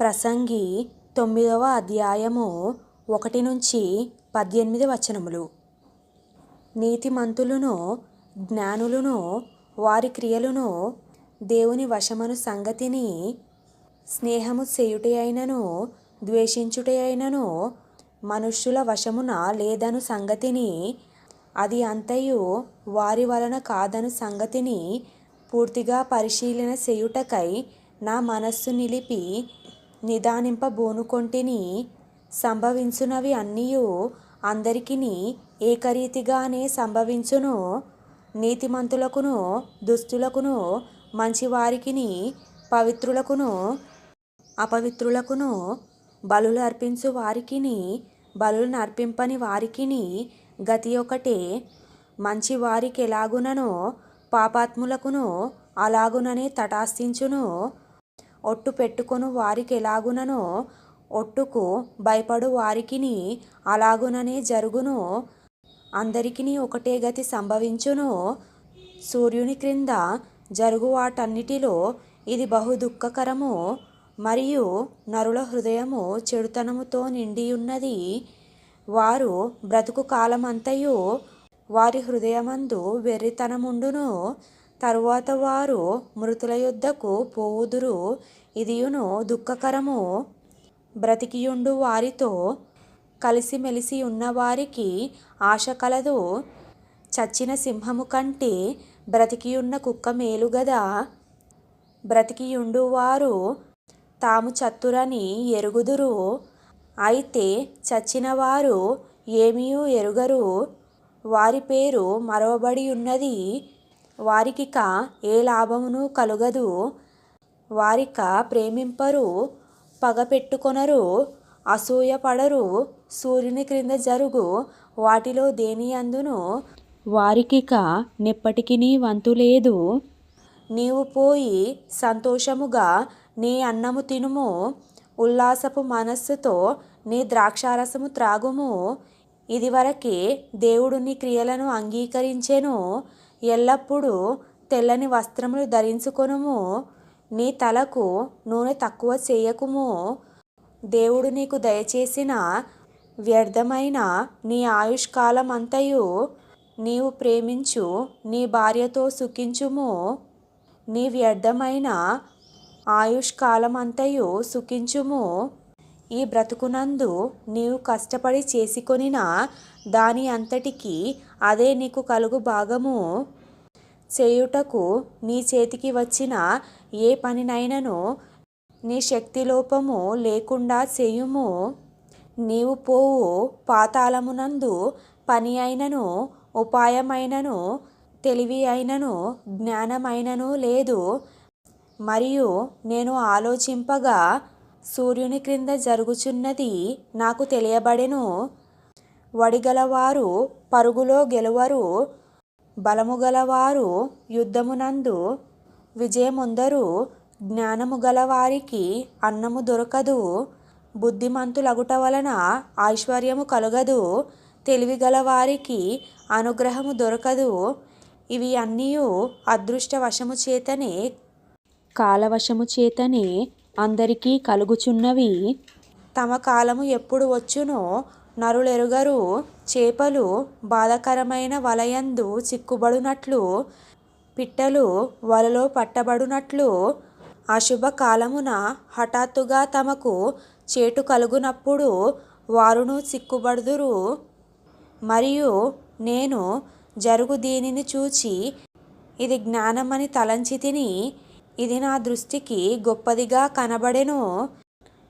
ప్రసంగి తొమ్మిదవ అధ్యాయము ఒకటి నుంచి పద్దెనిమిది వచనములు. నీతిమంతులను జ్ఞానులను వారి క్రియలను దేవుని వశమను సంగతిని స్నేహము చేయుటయైనను ద్వేషించుటయైనను మనుష్యుల వశమున లేదను సంగతిని అది అంతయు వారి వలన కాదను సంగతిని పూర్తిగా పరిశీలన చేయుటకై నా మనస్సు నిలిపి నిదానింపబోనుకొంటిని సంభవించునవి అన్నియు అందరికిని ఏకరీతిగానే సంభవించును. నీతిమంతులకును దుస్తులకును మంచివారికిని పవిత్రులకును అపవిత్రులకును బలులు అర్పించు వారికిని బలులు అర్పింపని వారికిని గతి ఒకటే. మంచి వారికెలాగుననో పాపాత్ములకును అలాగుననే తటాస్తించును ఒట్టు పెట్టుకొను వారికెలాగుననో ఒట్టుకు భయపడు వారికిని అలాగుననే జరుగును. అందరికిని ఒకటే గతి సంభవించును. సూర్యుని క్రింద జరుగు వాటన్నిటిలో ఇది బహు దుఃఖకరము మరియు నరుల హృదయము చెడుతనముతో నిండియున్నది. వారు బ్రతుకు కాలమంతయు వారి హృదయమందు వెర్రితనముండును. తరువాత వారు మృతుల యొద్దకు పోవుదురు. ఇదియును దుఃఖకరము. బ్రతికియుండు వారితో కలిసిమెలిసి ఉన్నవారికి ఆశ కలదు. చచ్చిన సింహము కంటే బ్రతికియున్న కుక్క మేలు గదా. బ్రతికియుండు వారు తాము చత్తురని ఎరుగుదురు. అయితే చచ్చినవారు ఏమీ ఎరుగరు. వారి పేరు మరవబడి ఉన్నది వారికిక ఏ లాభమును కలుగదు. వారిక ప్రేమింపరు పగ పెట్టుకొనరు అసూయపడరు సూర్యుని క్రింద జరుగు వాటిలో దేనియందును? వారికిక నెప్పటికినీ వంతు లేదు. నీవు పోయి సంతోషముగా నీ అన్నము తినుము ఉల్లాసపు మనస్సుతో నీ ద్రాక్షారసము త్రాగుము. ఇదివరకే దేవుడు నీ క్రియలను అంగీకరించెను. ఎల్లప్పుడూ తెల్లని వస్త్రములు ధరించుకొనుము. నీ తలకు నూనె తక్కువ చేయకుము. దేవుడు నీకు దయచేసిన వ్యర్థమైన నీ ఆయుష్కాలమంతయు నీవు ప్రేమించు నీ భార్యతో సుఖించుము. నీ వ్యర్థమైన ఆయుష్కాలమంతయు సుఖించుము. ఈ బ్రతుకునందు నీవు కష్టపడి చేసుకొనిన దాని అంతటికి అదే నీకు కలుగు భాగము. చేయుటకు నీ చేతికి వచ్చిన ఏ పనినైనను నీ శక్తిలోపము లేకుండా చేయుము. నీవు పోవు పాతాళమునందు పని అయినను ఉపాయమైనను తెలివి అయినను జ్ఞానమైనను లేదు. మరియు నేను ఆలోచింపగా సూర్యుని క్రింద జరుగుచున్నది నాకు తెలియబడెను. వడిగలవారు పరుగులో గెలువరు బలము గలవారు యుద్ధమునందు విజయముందరు జ్ఞానము గలవారికి అన్నము దొరకదు బుద్ధిమంతులగుట వలన ఐశ్వర్యము కలుగదు తెలివి గలవారికి అనుగ్రహము దొరకదు. ఇవి అన్నీ అదృష్టవశము చేతనే కాలవశము చేతనే అందరికీ కలుగుచున్నవి. తమ కాలము ఎప్పుడు వచ్చునో నరులెరుగరు చేపలు బాధకరమైన వలయందు చిక్కుబడునట్లు పిట్టలు వలలో పట్టబడునట్లు అశుభ కాలమున హఠాత్తుగా తమకు చేటు కలుగునప్పుడు వారును చిక్కుబడుదురు. మరియు నేను జరుగు దీనిని చూచి ఇది జ్ఞానమని తలంచి తిని ఇది నా దృష్టికి గొప్పదిగా కనబడెను.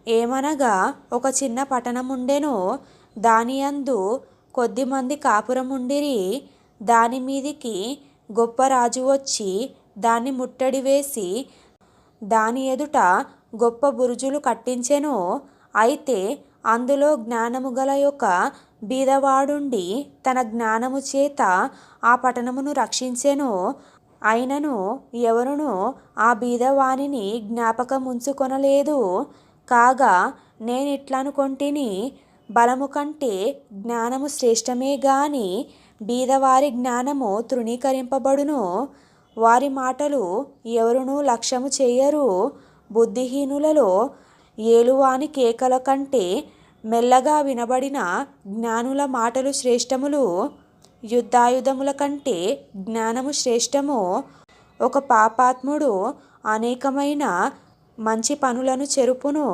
ఏమనగా ఒక చిన్న పట్టణముండెను. దానియందు కొద్దిమంది కాపురముండిరి. దాని మీదికి గొప్ప రాజు వచ్చి దాన్ని ముట్టడి వేసి దాని ఎదుట గొప్ప బురుజులు కట్టించెను. అయితే అందులో జ్ఞానము గల యొక్క బీదవాడుండి తన జ్ఞానము చేత ఆ పట్టణమును రక్షించెను. అయినను ఎవరును ఆ బీదవానిని జ్ఞాపకముంచుకొనలేదు. కాగా నేనిట్లనుకొంటిని బలము కంటే జ్ఞానము శ్రేష్టమే గాని బీదవారి జ్ఞానము తృణీకరింపబడును. వారి మాటలు ఎవరునూ లక్ష్యము చేయరు. బుద్ధిహీనులలో ఏలువాని కేకల కంటే మెల్లగా వినబడిన జ్ఞానుల మాటలు శ్రేష్టములు. యుద్ధాయుధముల కంటే జ్ఞానము శ్రేష్టము ఒక పాపాత్ముడు అనేకమైన మంచి పనులను చెరుపును.